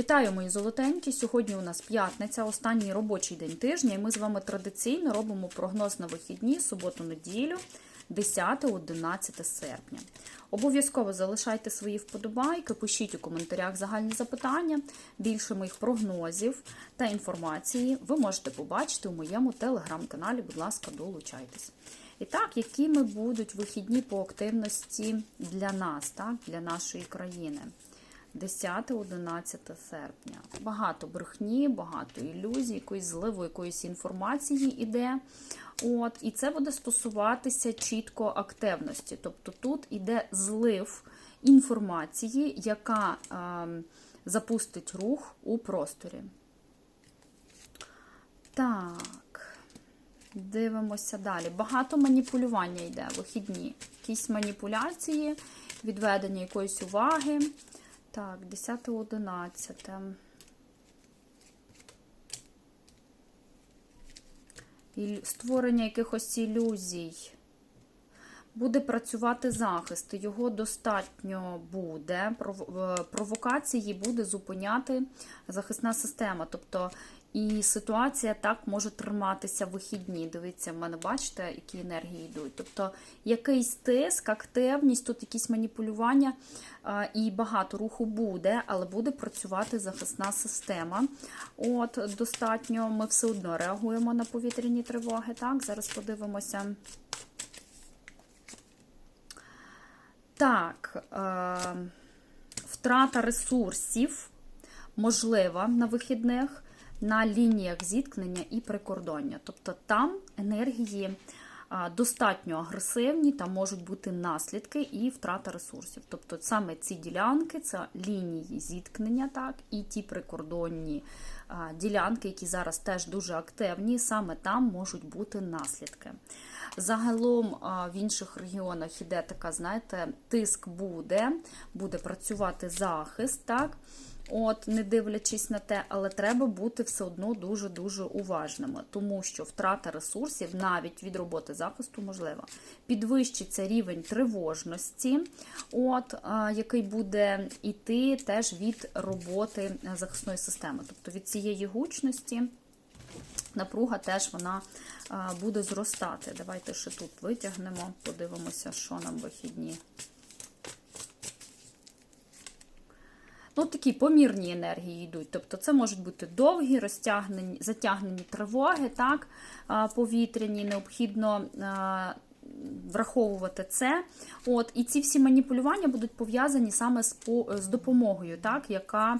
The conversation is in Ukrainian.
Вітаю, мої золотенькі! Сьогодні у нас п'ятниця, останній робочий день тижня, і ми з вами традиційно робимо прогноз на вихідні, суботу-неділю, 10-11 серпня. Обов'язково залишайте свої вподобайки, пишіть у коментарях загальні запитання. Більше моїх прогнозів та інформації ви можете побачити у моєму телеграм-каналі. Будь ласка, долучайтесь. І так, якими будуть вихідні по активності для нас, так, для нашої країни? 10-11 серпня. Багато брехні, багато ілюзій, якоїсь зливу, якоїсь інформації іде. От, І це буде стосуватися чітко активності. Тобто тут іде злив інформації, яка е, запустить рух у просторі. Так, дивимося далі. Багато маніпулювання йде, вихідні. Якісь маніпуляції, відведення якоїсь уваги. Так, 10-11. Створення якихось ілюзій. Буде працювати захист, його достатньо буде. Провокації буде зупиняти захисна система. Тобто і ситуація так може триматися в вихідні. Дивіться, в мене бачите, які енергії йдуть. Тобто якийсь тиск, активність, тут якісь маніпулювання і багато руху буде, але буде працювати захисна система. От, достатньо, ми все одно реагуємо на повітряні тривоги. Так, зараз подивимося. Так, е, втрата ресурсів можлива на вихідних на лініях зіткнення і прикордоння. Тобто там енергії достатньо агресивні, там можуть бути наслідки і втрата ресурсів. Тобто саме ці ділянки, це лінії зіткнення, так, і ті прикордонні ділянки, які зараз теж дуже активні, саме там можуть бути наслідки. Загалом в інших регіонах іде така, знаєте, тиск буде, буде працювати захист, так. От, не дивлячись на те, але треба бути все одно дуже-дуже уважними, тому що втрата ресурсів навіть від роботи захисту можлива. Підвищиться рівень тривожності, от, який буде йти теж від роботи захисної системи. Тобто від цієї гучності напруга теж вона буде зростати. Давайте ще тут витягнемо, подивимося, що нам вихідні. Ну, такі помірні енергії йдуть. Тобто це можуть бути довгі, розтягнені, затягнені тривоги, так, повітряні, необхідно враховувати це. От, І ці всі маніпулювання будуть пов'язані саме з, з допомогою, так, яка